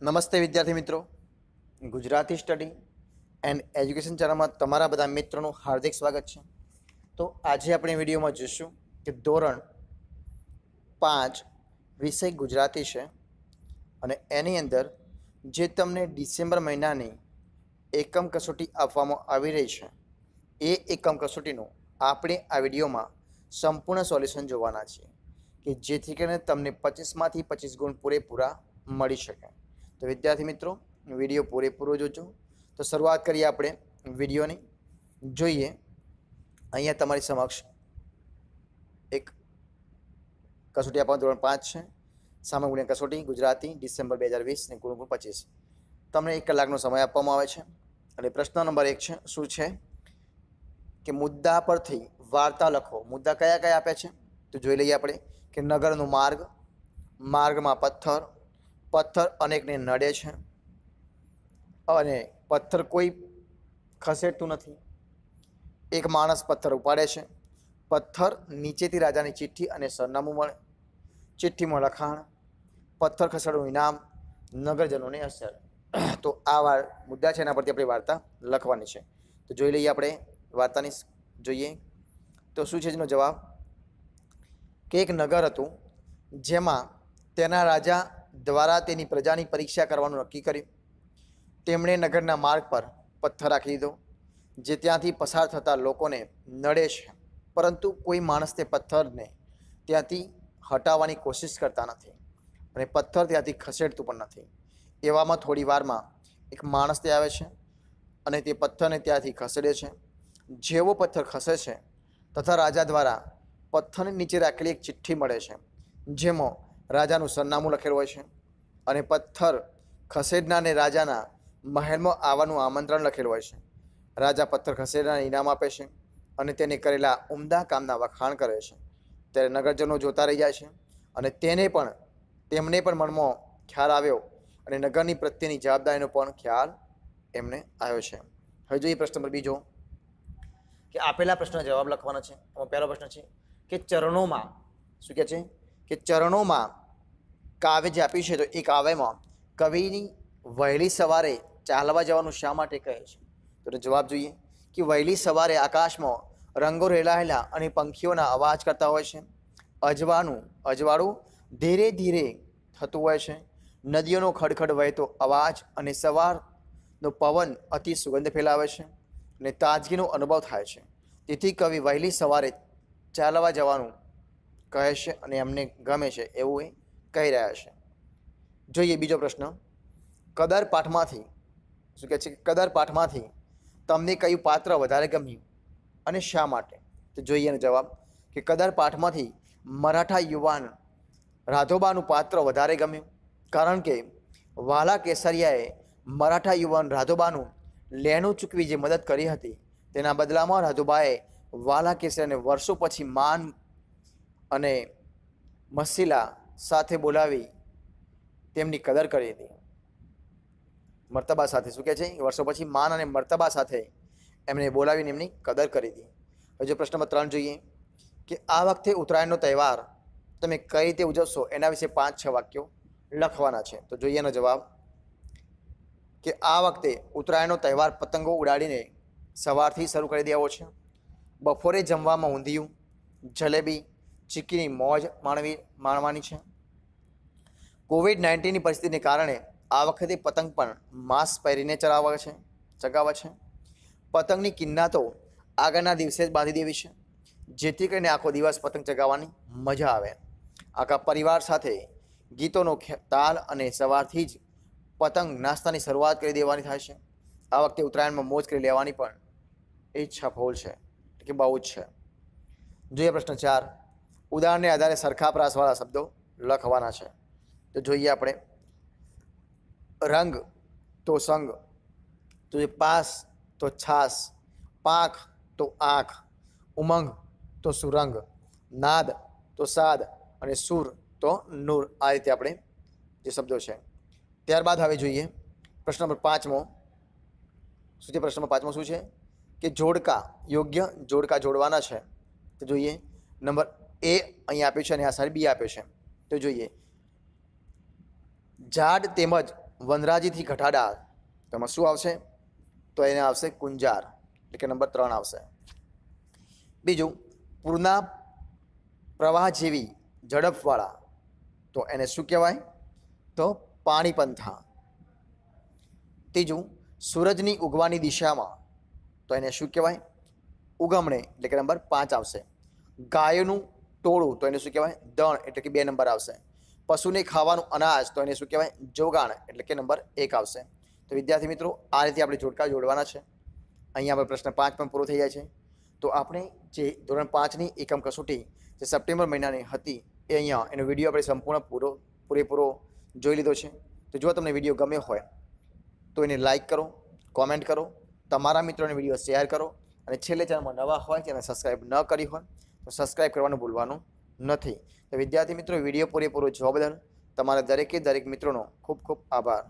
નમસ્તે વિદ્યાર્થી મિત્રો. ગુજરાતી સ્ટડી એન્ડ એજ્યુકેશન ચેનલમાં તમારા બધા મિત્રોનું હાર્દિક સ્વાગત છે. તો આજે આપણે વિડીયોમાં જોઈશું કે ધોરણ પાંચ વિષય ગુજરાતી છે અને એની અંદર જે તમને ડિસેમ્બર મહિનાની એકમ કસોટી આપવામાં આવી રહી છે, એ એકમ કસોટીનું આપણે આ વિડીયોમાં સંપૂર્ણ સોલ્યુશન જોવાના છીએ કે જેથી કરીને તમને પચીસમાંથી પચીસ ગુણ પૂરેપૂરા મળી શકે. તો વિદ્યાર્થી મિત્રો, વીડિયો પૂરેપૂરો જોજો. તો શરૂઆત કરીએ આપણે વિડીયોની. જોઈએ, અહીંયા તમારી સમક્ષ એક કસોટી આપવાનું ધોરણ પાંચ છે. સામા કસોટી, ગુજરાતી, ડિસેમ્બર બે હજાર વીસ ને ગુણ ગુણ પચીસ. તમને એક કલાકનો સમય આપવામાં આવે છે. અને પ્રશ્ન નંબર એક છે, શું છે? કે મુદ્દા પરથી વાર્તા લખો. મુદ્દા કયા કયા આપ્યા છે? તો જોઈ લઈએ આપણે કે નગરનો માર્ગ, માર્ગમાં પથ્થર પથ્થર અનેકને નડે છે અને પથ્થર કોઈ ખસેડતું નથી. એક માણસ પથ્થર ઉપાડે છે. પથ્થર નીચેથી રાજાની ચિઠ્ઠી અને સરનામું મળે. ચિઠ્ઠીમાં લખાણ, પથ્થર ખસેડવું ઇનામ, નગરજનોની અસર. તો આ વાર મુદ્દા છે એના પરથી આપણી વાર્તા લખવાની છે. તો જોઈ લઈએ આપણે વાર્તાની જોઈએ. તો શું છે એનો જવાબ? કે એક નગર હતું જેમાં તેના રાજા દ્વારા તેની પ્રજાની પરીક્ષા કરવાનું નક્કી કર્યું. તેમણે નગરના માર્ગ પર પથ્થર રાખી દીધો, જે ત્યાંથી પસાર થતા લોકોને નડે છે. પરંતુ કોઈ માણસ તે પથ્થરને ત્યાંથી હટાવવાની કોશિશ કરતા નથી અને પથ્થર ત્યાંથી ખસેડતું પણ નથી. એવામાં થોડી વારમાં એક માણસ તે આવે છે અને તે પથ્થરને ત્યાંથી ખસેડે છે. જેવો પથ્થર ખસે છે, તથા રાજા દ્વારા પથ્થરની નીચે રાખેલી એક ચિઠ્ઠી મળે છે, જેમાં રાજાનું સરનામું લખેલું હોય છે. અને પથ્થર ખસેડનારને રાજાના મહેલમાં આવવાનું આમંત્રણ લખેલું હોય છે. રાજા પથ્થર ખસેડનારને ઇનામ આપે છે અને તેને કરેલા ઉમદા કામના વખાણ કરે છે. ત્યારે નગરજનો જોતા રહી જાય છે અને તેને પણ, તેમને પણ મનમાં ખ્યાલ આવ્યો અને નગરની પ્રત્યેની જવાબદારીનો પણ ખ્યાલ એમને આવ્યો છે. હવે જોઈએ પ્રશ્ન નંબર બીજો, કે આપેલા પ્રશ્નનો જવાબ લખવાનો છે. એમાં પહેલો પ્રશ્ન છે કે ચરણોમાં શું કહે છે? કે ચરણોમાં કાવ્ય જે આપ્યું છે તો એ કાવ્યમાં કવિની વહેલી સવારે ચાલવા જવાનું શા માટે કહે છે? તો જવાબ જોઈએ. કે વહેલી સવારે આકાશમાં રંગો રેલાયેલા અને પંખીઓના અવાજ કરતા હોય છે. અજવાનું અજવાળું ધીરે ધીરે થતું હોય છે. નદીઓનો ખડખડ વહેતો અવાજ અને સવારનો પવન અતિ સુગંધ ફેલાવે છે અને તાજગીનો અનુભવ થાય છે. તેથી કવિ વહેલી સવારે ચાલવા જવાનું કહે છે અને એમને ગમે છે એવું એ કહી રહ્યા છે. જોઈએ બીજો પ્રશ્ન. કદર પાઠમાંથી, શું કહે છે? કે કદર પાઠમાંથી તમને કયું પાત્ર વધારે ગમ્યું અને શા માટે? તો જોઈએ એનો જવાબ કે કદર પાઠમાંથી મરાઠા યુવાન રાધોબાનું પાત્ર વધારે ગમ્યું. કારણ કે વાલા કેસરિયાએ મરાઠા યુવાન રાધોબાનું લેણું ચૂકવી જે મદદ કરી હતી, તેના બદલામાં રાધોબાએ વાલા કેસરિયાને વર્ષો પછી માન અને મસીલા સાથે બોલાવી તેમની કદર કરી હતી. મર્તબા સાથે શું કહે છે? વર્ષો પછી માન અને મર્તબા સાથે એમને બોલાવીને એમની કદર કરી હતી. હવે જો પ્રશ્ન નંબર ત્રણ જોઈએ કે આ વખતે ઉત્તરાયણનો તહેવાર તમે કઈ રીતે ઉજવશો? એના વિશે પાંચ છ વાક્યો લખવાના છે. તો જોઈએ એનો જવાબ. કે આ વખતે ઉત્તરાયણનો તહેવાર પતંગો ઉડાડીને સવારથી શરૂ કરી દેવો છે. બપોરે જમવામાં ઊંધિયું, જલેબી ચીકીની મોજ માણવી, માણવાની છે. કોવિડ નાઇન્ટીનની પરિસ્થિતિને કારણે આ વખતે પતંગ પણ માસ્ક પહેરીને ચલાવવા છે, ચગાવે છે. પતંગની કિન્નાતો આગળના દિવસે જ બાંધી દેવી છે. જેથી કરીને આખો દિવસ પતંગ ચગાવવાની મજા આવે. આખા પરિવાર સાથે ગીતોનો તાલ અને સવારથી જ પતંગ નાસ્તાની શરૂઆત કરી દેવાની થાય છે. આ વખતે ઉત્તરાયણમાં મોજ કરી લેવાની પણ ઈચ્છા ફૂલ છે. કે બહુ જ છે. જોઈએ પ્રશ્ન ચાર. ઉદાહરણને આધારે સરખા પ્રાસવાળા શબ્દો લખવાના છે. તો જોઈએ આપણે. રંગ તો સંગ, તો પાસ તો છાસ, પાંખ તો આંખ, ઉમંગ તો સુરંગ, નાદ તો સાદ અને સુર તો નૂર. આ રીતે આપણે જે શબ્દો છે. ત્યારબાદ હવે જોઈએ પ્રશ્ન નંબર પાંચમો. શું છે પ્રશ્ન નંબર પાંચમો શું છે? કે જોડકા, યોગ્ય જોડકા જોડવાના છે. તો જોઈએ નંબર એ અહીંયા આપ્યું છે અને આ સાઈડ બી આપ્યો છે. તો જોઈએ. ઝાડ તેમજ વનરાજીથી ઘટાડા તો એમાં શું આવશે? તો એને આવશે કુંજાર. એટલે કે નંબર ત્રણ આવશે. બીજું, પૂરના પ્રવાહ જેવી ઝડપવાળા. તો એને શું કહેવાય? તો પાણીપંથા. ત્રીજું, સૂરજની ઉગવાની દિશામાં. તો એને શું કહેવાય? ઉગમણે. એટલે કે નંબર પાંચ આવશે. ગાયનું ટોળું, તો એને શું કહેવાય? દણ, એટલે કે બે નંબર આવશે. પશુને ખાવાનું અનાજ, તો એને શું કહેવાય? જોગાણ, એટલે કે નંબર એક આવશે. તો વિદ્યાર્થી મિત્રો, આ રીતે આપણે જોડકા જોડવાના છે. અહીંયા આપણે પ્રશ્ન પાંચ પણ પૂરો થઈ જાય છે. તો આપણે જે ધોરણ પાંચની એકમ કસોટી જે સપ્ટેમ્બર મહિનાની હતી, એ અહીંયા એનો વીડિયો આપણે સંપૂર્ણ પૂરો, પૂરેપૂરો જોઈ લીધો છે. તો જો તમને વીડિયો ગમ્યો હોય, તો એને લાઈક કરો, કોમેન્ટ કરો, તમારા મિત્રોને વીડિયો શેર કરો, અને છેલ્લે ચેનલમાં નવા હોય તેને સબસ્ક્રાઈબ ન કરી હોય તો સબસ્ક્રાઈબ કરવાનું ભૂલવાનું નથી. તો વિદ્યાર્થી મિત્રો વીડિયો પૂરેપૂરો જોવા બદલ તમારા દરેકે દરેક મિત્રોનો ખૂબ ખૂબ આભાર.